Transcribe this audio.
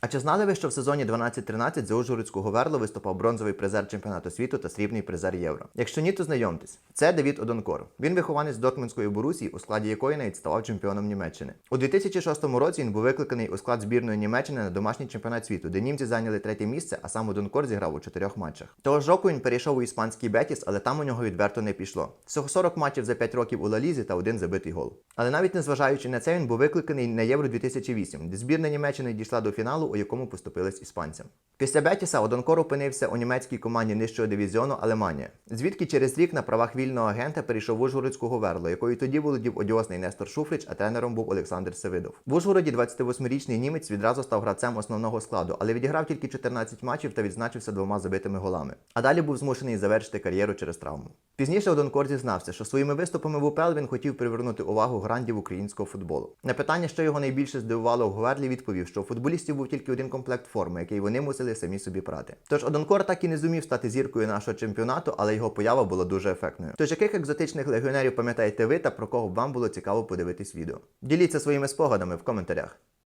А чи знали ви, що в сезоні 12-13 за Ужгородську Говерло виступав бронзовий призер чемпіонату світу та срібний призер Євро? Якщо ні, то знайомтесь. Це Давід Одонкор. Він вихованець Дортмундської Борусії, у складі якої навіть ставав чемпіоном Німеччини. У 2006 році він був викликаний у склад збірної Німеччини на домашній чемпіонат світу, де німці зайняли третє місце, а сам Одонкор зіграв у чотирьох матчах. Того ж року він перейшов у іспанський Бетіс, але там у нього відверто не пішло. Всього 40 матчів за 5 років у Лалізі та один забитий гол. Але навіть незважаючи на це, він був викликаний на Євро 2008, де збірна Німеччини дійшла до фіналу, у якому поступились іспанцям. Після Бетіса Одонкор опинився у німецькій команді нижчого дивізіону Алеманія, звідки через рік на правах вільного агента перейшов в Ужгородську Говерло, якою тоді володів одіозний Нестор Шуфрич, а тренером був Олександр Севидов. В Ужгороді 28-річний німець відразу став гравцем основного складу, але відіграв тільки 14 матчів та відзначився двома забитими голами. А далі був змушений завершити кар'єру через травму. Пізніше Одонкор зізнався, що своїми виступами в УПЛ він хотів привернути увагу грандів українського футболу. На питання, що його найбільше здивувало в Говерлі, відповів, що у футболістів був тільки один комплект форми, який вони мусили самі собі прати. Тож Одонкор так і не зумів стати зіркою нашого чемпіонату, але його поява була дуже ефектною. Тож яких екзотичних легіонерів пам'ятаєте ви та про кого б вам було цікаво подивитись відео? Діліться своїми спогадами в коментарях.